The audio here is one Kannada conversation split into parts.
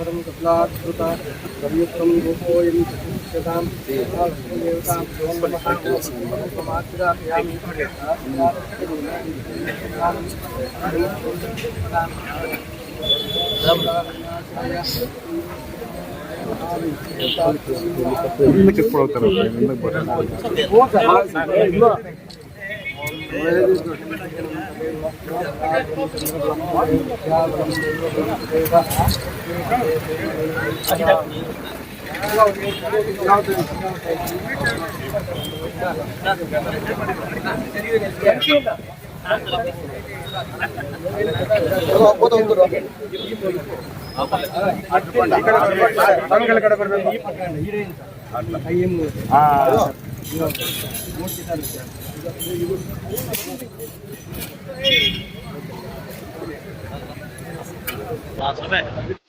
परम कपलाकृता संयुक्तं रूपोऽयं चतुर्शतां देवतां समात्रापयामि Look at photo of him. Look what. అట్లా. అయ్యేం మూడు కిటాలు ಕಡೆ ಬರಬೇಕು ಕೈ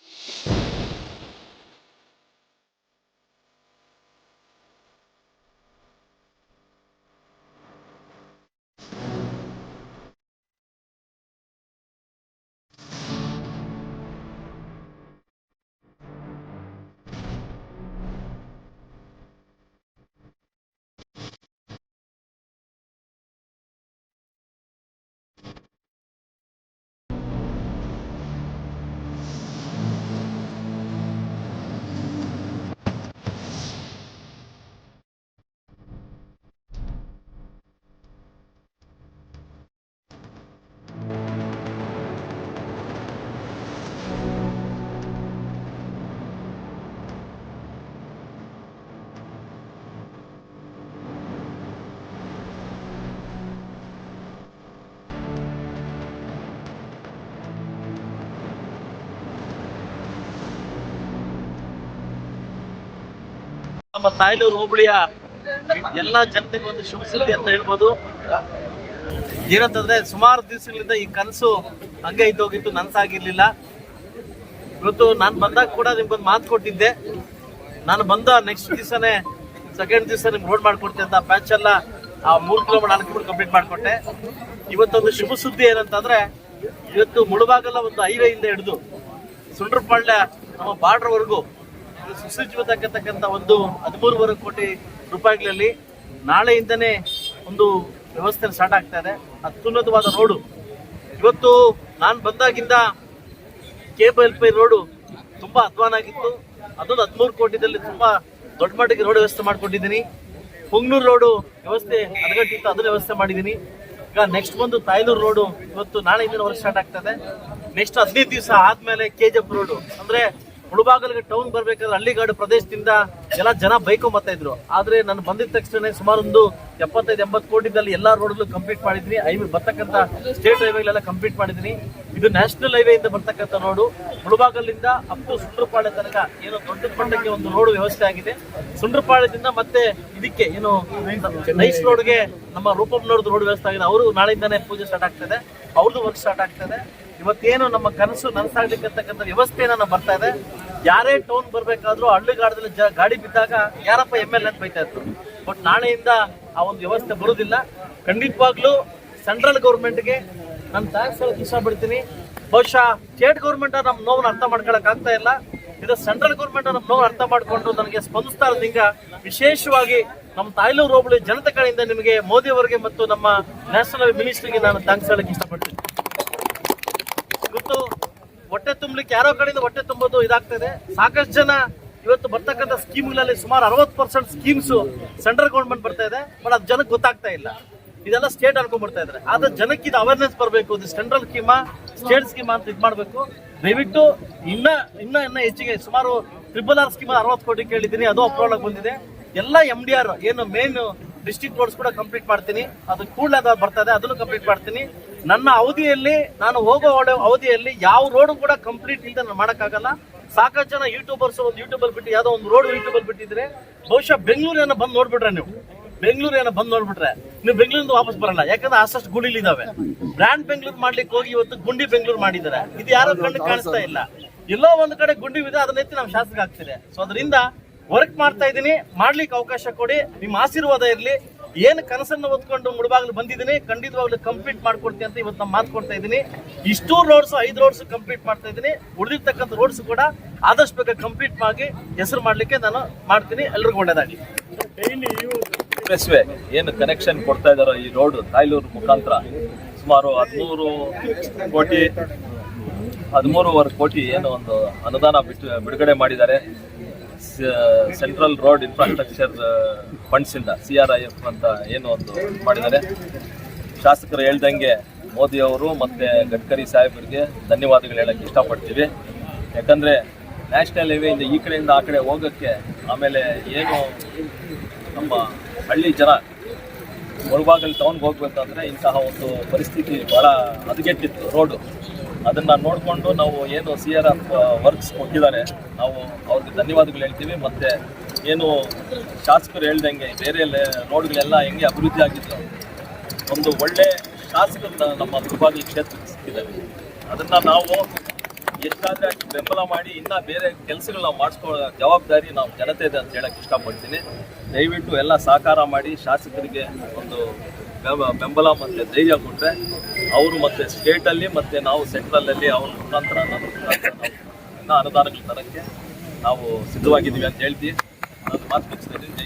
ನಮ್ಮ ತಾಯ್ಲೂರು ಹೋಬಳಿಯ ಎಲ್ಲ ಜನತೆಗೆ ಒಂದು ಶುಭ ಸುದ್ದಿ ಅಂತ ಹೇಳ್ಬೋದು. ಏನಂತಂದ್ರೆ ಸುಮಾರು ದಿವಸಗಳಿಂದ ಈ ಕನಸು ಹಂಗೆ ಇದ್ದೋಗಿತ್ತು ನನ್ಸಾಗಿರ್ಲಿಲ್ಲ. ಇವತ್ತು ನಾನು ಬಂದಾಗ ಕೂಡ ನಿಮ್ಗೊಂದು ಮಾತು ಕೊಟ್ಟಿದ್ದೆ. ನಾನು ಬಂದ ನೆಕ್ಸ್ಟ್ ದಿವಸನೇ ಸೆಕೆಂಡ್ ದಿವಸ ನಿಮ್ಗೆ ರೋಡ್ ಮಾಡ್ಕೊಡ್ತೀನಿ ಅಂತ ಪ್ಯಾಚ್ ಎಲ್ಲ ಆ ಮೂರು ಕಿಲೋಮೀಟರ್ ನಾಲ್ಕು ಕಿಲೋಮೀಟರ್ ಕಂಪ್ಲೀಟ್ ಮಾಡಿಕೊಟ್ಟೆ. ಇವತ್ತೊಂದು ಶುಭ ಸುದ್ದಿ ಏನಂತಂದ್ರೆ, ಇವತ್ತು ಮುಳುಬಾಗಲ ಒಂದು ಹೈವೇಯಿಂದ ಹಿಡಿದು ಸುಂಡ್ರಪಾಳ್ಯ ನಮ್ಮ ಬಾರ್ಡರ್ವರೆಗೂ ಸುಸಜ್ಜಿತಕ್ಕಂಥ ಒಂದು ಹದಿಮೂರುವರೆ ಕೋಟಿ ರೂಪಾಯಿಗಳಲ್ಲಿ ನಾಳೆಯಿಂದನೇ ಒಂದು ವ್ಯವಸ್ಥೆ ಸ್ಟಾರ್ಟ್ ಆಗ್ತಾ ಇದೆ. ಅತ್ಯುನ್ನತವಾದ ರೋಡು. ಇವತ್ತು ನಾನು ಬಂದಾಗಿಂದ ಕೇಬಲ್ ಪೈ ರೋಡು ತುಂಬಾ ಅಧ್ವಾನ ಆಗಿತ್ತು. ಅದೊಂದು ಹದಿಮೂರು ಕೋಟಿದಲ್ಲಿ ತುಂಬಾ ದೊಡ್ಡ ಮಟ್ಟಿಗೆ ರೋಡ್ ವ್ಯವಸ್ಥೆ ಮಾಡ್ಕೊಂಡಿದ್ದೀನಿ. ಪುಂಗ್ನೂರು ರೋಡು ವ್ಯವಸ್ಥೆ ಅದಗಟ್ಟಿತ್ತು ಅದನ್ನ ವ್ಯವಸ್ಥೆ ಮಾಡಿದ್ದೀನಿ. ಈಗ ನೆಕ್ಸ್ಟ್ ಬಂದು ತಾಯ್ನೂರು ರೋಡು ಇವತ್ತು ನಾಳೆಯಿಂದ ವರ್ಷ ಸ್ಟಾರ್ಟ್ ಆಗ್ತದೆ ನೆಕ್ಸ್ಟ್ ಹದಿನೈದು ದಿವಸ ಆದ್ಮೇಲೆ ಕೆಜೆಪ್ ರೋಡು. ಅಂದ್ರೆ ಮುಳುಬಾಗಲಿಗೆ ಟೌನ್ ಬರ್ಬೇಕಾದ್ರೆ ಹಳ್ಳಿಗಾಡು ಪ್ರದೇಶದಿಂದ ಎಲ್ಲ ಜನ ಬೈಕು ಬರ್ತಾ ಇದ್ರು. ಆದ್ರೆ ನಾನು ಬಂದಿದ ತಕ್ಷಣ ಸುಮಾರು ಒಂದು ಎಪ್ಪತ್ತೈದು, ಎಂಬತ್ತು ಕೋಟಿದಲ್ಲಿ ಎಲ್ಲಾ ರೋಡ್ಗಳು ಕಂಪ್ಲೀಟ್ ಮಾಡಿದೀನಿ ಹೈವೇ ಬರ್ತಕ್ಕಂತ ಸ್ಟೇಟ್ ಹೈವೇಗಳೆಲ್ಲ ಕಂಪ್ಲೀಟ್ ಮಾಡಿದೀನಿ ಇದು ನ್ಯಾಷನಲ್ ಹೈವೇ ಇಂದ ಬರ್ತಕ್ಕಂಥ ರೋಡು ಮುಳುಬಾಗಲಿಂದ ಅಪ್ ಟು ಸುಂಡ್ರಪಾಳ್ಯ ತನಕ ಏನು ದೊಡ್ಡ ಪಂಡಕ್ಕೆ ಒಂದು ರೋಡ್ ವ್ಯವಸ್ಥೆ ಆಗಿದೆ. ಸುಂಡ್ರಪಾಳ್ಯದಿಂದ ಮತ್ತೆ ಇದಕ್ಕೆ ಏನು ನೈಸ್ ರೋಡ್ಗೆ ನಮ್ಮ ರೂಪಮ್ನವ್ರದ್ದು ರೋಡ್ ವ್ಯವಸ್ಥೆ ಆಗಿದೆ. ಅವರು ನಾಳೆಯಿಂದಾನೇ ಪೂಜೆ ಸ್ಟಾರ್ಟ್ ಆಗ್ತದೆ. ಅವ್ರದ್ದು ವರ್ಕ್ ಸ್ಟಾರ್ಟ್ ಆಗ್ತದೆ. ಇವತ್ತೇನು ನಮ್ಮ ಕನಸು ನನಸಾಗ್ಲಿಕ್ಕಂತಕ್ಕಂಥ ವ್ಯವಸ್ಥೆ ಏನಾನ ಬರ್ತಾ ಇದೆ ಯಾರೇ ಟೌನ್ ಬರ್ಬೇಕಾದ್ರೂ ಹಳ್ಳಿಗಾಡದಲ್ಲಿ ಗಾಡಿ ಬಿದ್ದಾಗ ಯಾರಪ್ಪ ಎಂ ಎಲ್ ಅಂತ ಬೈತಾ ಇತ್ತು ಬಟ್ ನಾಳೆಯಿಂದ ಆ ಒಂದು ವ್ಯವಸ್ಥೆ ಬರುವುದಿಲ್ಲ ಖಂಡಿತವಾಗ್ಲೂ ಸೆಂಟ್ರಲ್ ಗೌರ್ಮೆಂಟ್ಗೆ ನಾನು ಥ್ಯಾಂಕ್ಸ್ ಇಷ್ಟ ಇಷ್ಟಪಡ್ತೀನಿ ಬಹುಶಃ ಸ್ಟೇಟ್ ಗೌರ್ಮೆಂಟ್ ನಮ್ಮ ನೋವನ್ನು ಅರ್ಥ ಮಾಡ್ಕೊಳಕ್ ಆಗ್ತಾ ಇಲ್ಲ. ಇದು ಸೆಂಟ್ರಲ್ ಗೌರ್ಮೆಂಟ್ ನಮ್ಮ ನೋವು ಅರ್ಥ ಮಾಡಿಕೊಂಡು ನನಗೆ ಸ್ಪಂದಿಸ್ತಾ ಇರೋದ್ರಿಂದ ವಿಶೇಷವಾಗಿ ನಮ್ಮ ತಾಯ್ಲೂರು ಹೋಬಳಿ ಜನತೆ ಕಡೆಯಿಂದ ನಿಮಗೆ ಮೋದಿ ಅವರಿಗೆ ಮತ್ತು ನಮ್ಮ ನ್ಯಾಷನಲ್ ಮಿನಿಸ್ಟ್ರಿಗೆ ನಾನು ಥ್ಯಾಂಕ್ಸ್ ಹೇಳಕ್ ಇಷ್ಟಪಡ್ತೀನಿ. ಹೊಟ್ಟೆ ತುಂಬಲಿಕ್ಕೆ ಯಾರೋ ಕಡೆಯಿಂದ ಹೊಟ್ಟೆ ತುಂಬೋದು ಇದಾಗ್ತದೆ. ಸಾಕಷ್ಟು ಜನ ಇವತ್ತು ಬರ್ತಕ್ಕಂಥ ಸ್ಕೀಮ್ಗಳಲ್ಲಿ ಸುಮಾರು ಅರವತ್ತು ಪರ್ಸೆಂಟ್ ಸ್ಕೀಮ್ಸ್ ಸೆಂಟ್ರಲ್ ಗೌರ್ಮೆಂಟ್ ಬರ್ತಾ ಇದೆ, ಬಟ್ ಅದು ಜನಕ್ಕೆ ಗೊತ್ತಾಗ್ತಾ ಇಲ್ಲ. ಇದೆಲ್ಲ ಸ್ಟೇಟ್ ಅನ್ಕೊಂಡ್ ಬರ್ತಾ ಇದ್ದಾರೆ ಆದ್ರೆ ಜನಕ್ಕೆ ಇದು ಅವೇರ್ನೆಸ್ ಬರಬೇಕು. ಇದು ಸೆಂಟ್ರಲ್ ಸ್ಕೀಮಾ, ಸ್ಟೇಟ್ ಸ್ಕೀಮಾ ಅಂತ ಇದು ಮಾಡಬೇಕು. ದಯವಿಟ್ಟು ಇನ್ನ ಇನ್ನ ಇನ್ನ ಹೆಚ್ಚಿಗೆ ಸುಮಾರು ಟ್ರಿಬಲ್ ಆರ್ ಸ್ಕೀಮ್ ಅರವತ್ತು ಕೋಟಿ ಕೇಳಿದ್ದೀನಿ. ಅದು ಅಪ್ರೂವಲ್ ಆಗಿ ಬಂದಿದೆ. ಎಲ್ಲ ಎಂ ಡಿ ಆರ್ ಏನು ಮೇನ್ ಡಿಸ್ಟ್ರಿಕ್ಟ್ ರೋಡ್ಸ್ ಕೂಡ ಕಂಪ್ಲೀಟ್ ಮಾಡ್ತೀನಿ. ಅದು ಕೂಡಲೇ ಅದು ಇದೆ. ಅದನ್ನು ಕಂಪ್ಲೀಟ್ ಮಾಡ್ತೀನಿ. ನನ್ನ ಅವಧಿಯಲ್ಲಿ, ನಾನು ಹೋಗೋ ಅವಧಿಯಲ್ಲಿ ಯಾವ ರೋಡ್ ಕೂಡ ಕಂಪ್ಲೀಟ್ ಇಲ್ಲದೆ ನಾನು ಮಾಡೋಕ್ಕಾಗಲ್ಲ. ಸಾಕಷ್ಟು ಜನ ಯೂಟ್ಯೂಬರ್ಸ್ ಒಂದು ಯೂಟ್ಯೂಬಲ್ಲಿ ಬಿಟ್ಟು ಯಾವುದೋ ಒಂದು ರೋಡ್ ಯೂಟ್ಯೂಬಲ್ಲಿ ಬಿಟ್ಟಿದ್ರೆ, ಬಹುಶಃ ಬೆಂಗಳೂರನ್ನ ಬಂದು ನೋಡ್ಬಿಟ್ರೆ ನೀವು. ಬೆಂಗಳೂರಿನ ಬಂದು ನೋಡ್ಬಿಟ್ರೆ. ನೀವು ಬೆಂಗಳೂರಿಂದ ವಾಪಸ್ ಬರಲ್ಲ. ಯಾಕಂದ್ರೆ ಅಷ್ಟು ಗುಡಿಲಿದಾವೆ ಬ್ರ್ಯಾಂಡ್ ಬೆಂಗಳೂರು ಮಾಡ್ಲಿಕ್ಕೆ ಹೋಗಿ ಇವತ್ತು ಗುಂಡಿ ಬೆಂಗಳೂರು ಮಾಡಿದ್ದಾರೆ. ಇದು ಯಾರೋ ಕಂಡು ಕಾಣಿಸ್ತಾ ಇಲ್ಲ. ಎಲ್ಲೋ ಒಂದು ಕಡೆ ಗುಂಡಿ ಇದೆ, ಅದನ್ನ ಎತ್ತಿ ನಮ್ಮ ಶಾಸಕ ಆಗ್ತಿದೆ ಸೊ ಅದರಿಂದ ವರ್ಕ್ ಮಾಡ್ತಾ ಇದ್ದೀನಿ. ಮಾಡ್ಲಿಕ್ಕೆ ಅವಕಾಶ ಕೊಡಿ. ನಿಮ್ಮ ಆಶೀರ್ವಾದ ಇರಲಿ. ಏನು ಕನಸನ್ನು ಹೊತ್ಕೊಂಡು ಮುಡಬಾಗ್ಲು ಬಂದಿದ್ದೀನಿ ಖಂಡಿತವಾಗ್ಲೂ ಕಂಪ್ಲೀಟ್ ಮಾಡ್ಕೊಡ್ತೀನಿ ಅಂತ ಇವತ್ತು ನಾನು ಮಾತು ಕೊಡ್ತಾ ಇದ್ದೀನಿ. ಇಷ್ಟು ರೋಡ್ಸ್ ಐದು ರೋಡ್ಸ್ ಕಂಪ್ಲೀಟ್ ಮಾಡ್ತಾ ಇದ್ದೀನಿ. ಉಳಿದಿರ್ತಕ್ಕಂಥ ರೋಡ್ಸ್ ಕೂಡ ಆದಷ್ಟು ಬೇಗ ಕಂಪ್ಲೀಟ್ ಮಾಡಿ ಹೆಸರು ಮಾಡ್ಲಿಕ್ಕೆ ನಾನು ಮಾಡ್ತೀನಿ. ಎಲ್ರಿಗೂ ಒಳ್ಳೇದಾಗಿ ಎಕ್ಸ್ಪ್ರೆಸ್ ವೇ ಏನು ಕನೆಕ್ಷನ್ ಕೊಡ್ತಾ ಇದ್ದಾರೋ ಈ ರೋಡ್ ತಾಯ್ಲೂರು ಮುಖಾಂತರ? ಸುಮಾರು ಹದಿಮೂರು ಕೋಟಿ ಹದಿಮೂರುವರೆ ಕೋಟಿ ಏನು ಒಂದು ಅನುದಾನ ಬಿಟ್ಟು ಬಿಡುಗಡೆ ಮಾಡಿದ್ದಾರೆ. ಸೆಂಟ್ರಲ್ ರೋಡ್ ಇನ್ಫ್ರಾಸ್ಟ್ರಕ್ಚರ್ ಫಂಡ್ಸ್ ಇಂದ ಸಿ ಆರ್ ಐ ಎಫ್ ಅಂತ ಏನು ಒಂದು ಮಾಡಿದ್ದಾರೆ. ಶಾಸಕರು ಹೇಳ್ದಂಗೆ ಮೋದಿ ಅವರು ಮತ್ತೆ ಗಡ್ಕರಿ ಸಾಹೇಬರಿಗೆ ಧನ್ಯವಾದಗಳು ಹೇಳಕ್ಕೆ ಇಷ್ಟಪಡ್ತೀವಿ. ಯಾಕಂದ್ರೆ ನ್ಯಾಷನಲ್ ಹೈವೇಯಿಂದ ಈ ಕಡೆಯಿಂದ ಆ ಕಡೆ ಹೋಗೋಕ್ಕೆ ಆಮೇಲೆ ಏನು ನಮ್ಮ ಹಳ್ಳಿ ಜನ ಹೊರಭಾಗಲ್ಲಿ ಟೌನ್ಗೆ ಹೋಗ್ಬೇಕಂದ್ರೆ ಇಂತಹ ಒಂದು ಪರಿಸ್ಥಿತಿ ಬಹಳ ಹದಗೆಟ್ಟಿತ್ತು ರೋಡು ಅದನ್ನ ನೋಡಿಕೊಂಡು ನಾವು ಏನು ಸಿ ಆರ್ ಎಫ್ ವರ್ಕ್ಸ್ ಕೊಟ್ಟಿದ್ದಾರೆ, ನಾವು ಅವ್ರಿಗೆ ಧನ್ಯವಾದಗಳು ಹೇಳ್ತೀವಿ. ಮತ್ತೆ ಏನು ಶಾಸಕರು ಹೇಳ್ದಂಗೆ ಬೇರೆ ರೋಡ್ಗಳೆಲ್ಲ ಹೆಂಗೆ ಅಭಿವೃದ್ಧಿ ಆಗಿತ್ತು ಒಂದು ಒಳ್ಳೆ ಶಾಸಕರನ್ನ ನಮ್ಮ ದುರ್ಬಾಗಿ ಕ್ಷೇತ್ರಕ್ಕೆ ಸಿಕ್ಕಿದ್ದಾರೆ. ಅದನ್ನ ನಾವು ಎಷ್ಟಾದ್ರೆ ಬೆಂಬಲ ಮಾಡಿ ಇನ್ನ ಬೇರೆ ಕೆಲಸಗಳನ್ನ ಮಾಡ್ಕೊಳ್ಳೋ ಜವಾಬ್ದಾರಿ ನಾವು ಜನತೆ ಇದೆ ಅಂತ ಹೇಳಕ್ ಇಷ್ಟಪಡ್ತೀನಿ. ದಯವಿಟ್ಟು ಎಲ್ಲ ಸಹಕಾರ ಮಾಡಿ ಶಾಸಕರಿಗೆ ಒಂದು ಬೆಂಬಲ ಮತ್ತು ಧೈರ್ಯ ಕೊಟ್ಟರೆ ಅವರು ಮತ್ತೆ ಸ್ಟೇಟ್ ಅಲ್ಲಿ ಮತ್ತೆ ನಾವು ಸೆಂಟ್ರಲ್ ಅಲ್ಲಿ ಅವ್ರ ಮುಖಾಂತರ ನಮ್ಮ ಮುಖಾಂತರ ಅನುದಾನಗಳು ತರಕ್ಕೆ ನಾವು ಸಿದ್ಧವಾಗಿದ್ದೀವಿ ಅಂತ ಹೇಳ್ತೀವಿ. ನಾನು ಮಾತು ಮುಗಿಸ್ತಾ